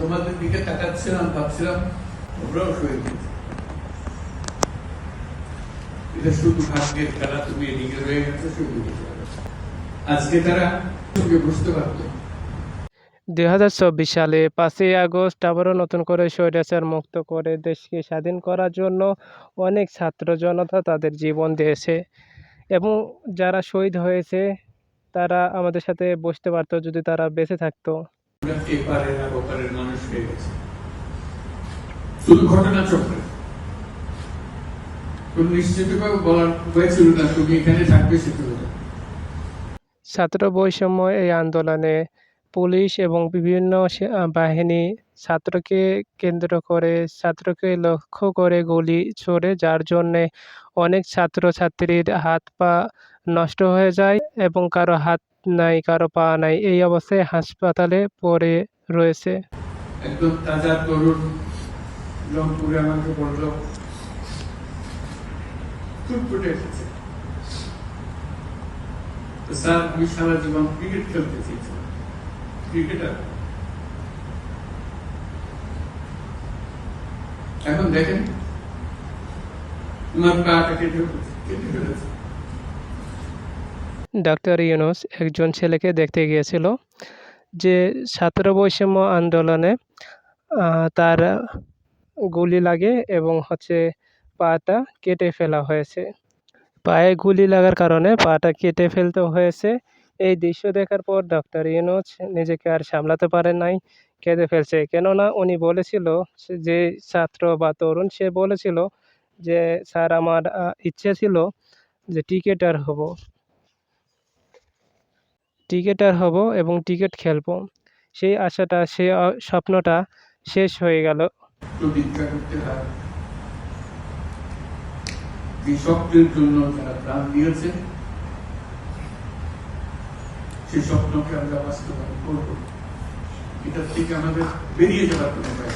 তোমাদের দিকে তাকাচ্ছিলাম, ভাবছিলাম ওরাও শহীদ। এটা শুধু ভাগ্যের খেলা, তুমি এদিকে রয়ে গেছো, শুধু আজকে তারা বুঝতে পারতো। দুই হাজার চব্বিশ সালে পাঁচই আগস্ট আবারও নতুন করে স্বৈরাচার মুক্ত করে দেশকে স্বাধীন করার জন্য অনেক ছাত্র জনতা তাদের জীবন দিয়েছে। এবং যারা শহীদ হয়েছে, তারা আমাদের সাথে বসতে পারতো যদি তারা বেঁচে থাকতো। এপারের আর ওপারের মানুষ হয়ে গেছে। শুধু বলার হয়েছিল না তুমি এখানে থাকবে সেটা ছাত্র বৈষম্য এই আন্দোলনে পুলিশ এবং বিভিন্ন বাহিনী ছাত্রকে কেন্দ্র করে, ছাত্রকে লক্ষ্য করে গুলি ছোড়ে, যার জন্যে অনেক ছাত্রছাত্রীর হাত পা নষ্ট হয়ে যায় এবং কারও হাত নাই, কারও পা নাই, এই অবস্থায় হাসপাতালে পড়ে রয়েছে। একদম তাজা তরুণ রংপুরে আমাকে বলল ফুটফুটে এসেছে তো স্যার, আমি সারা জীবন ক্রিকেট খেলতে চেয়েছিলাম। ক্রিকেটার এখন দেখেন পাটা কেটে কেটে ফেলেছে। ডাক্তার ইউনুস একজন ছেলেকে দেখতে গিয়েছিল যে ছাত্র বৈষম্য আন্দোলনে তার গুলি লাগে এবং হচ্ছে পাটা কেটে ফেলা হয়েছে। পায়ে গুলি লাগার কারণে পাটা কেটে ফেলতে হয়েছে। এই দৃশ্য দেখার পর ডক্টর ইউনুস নিজেকে আর সামলাতে পারেন নাই, কেঁদে ফেলছে। কেননা উনি বলেছিল যে ছাত্র বা তরুণ, সে বলেছিল যে, স্যার, আমার ইচ্ছে ছিল যে টিকেটার হব। টিকেটার হব এবং টিকেট খেলব। সেই আশাটা সেই আ- স্বপ্নটা শেষ হয়ে গেল। স্বপ্নের জন্য যারা প্রাণ দিয়েছে সেই স্বপ্নকে আমরা বাস্তবায়ন করব। এটার থেকে আমাদের বেরিয়ে যাওয়ার কোনো উপায়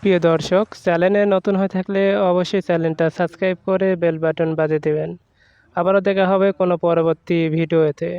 প্রিয় দর্শক চ্যানেলে নতুন হয়ে থাকলে অবশ্যই চ্যানেলটা সাবস্ক্রাইব করে বেল বাটন বাজিয়ে দেবেন। আবারও দেখা হবে কোনো পরবর্তী ভিডিওতে।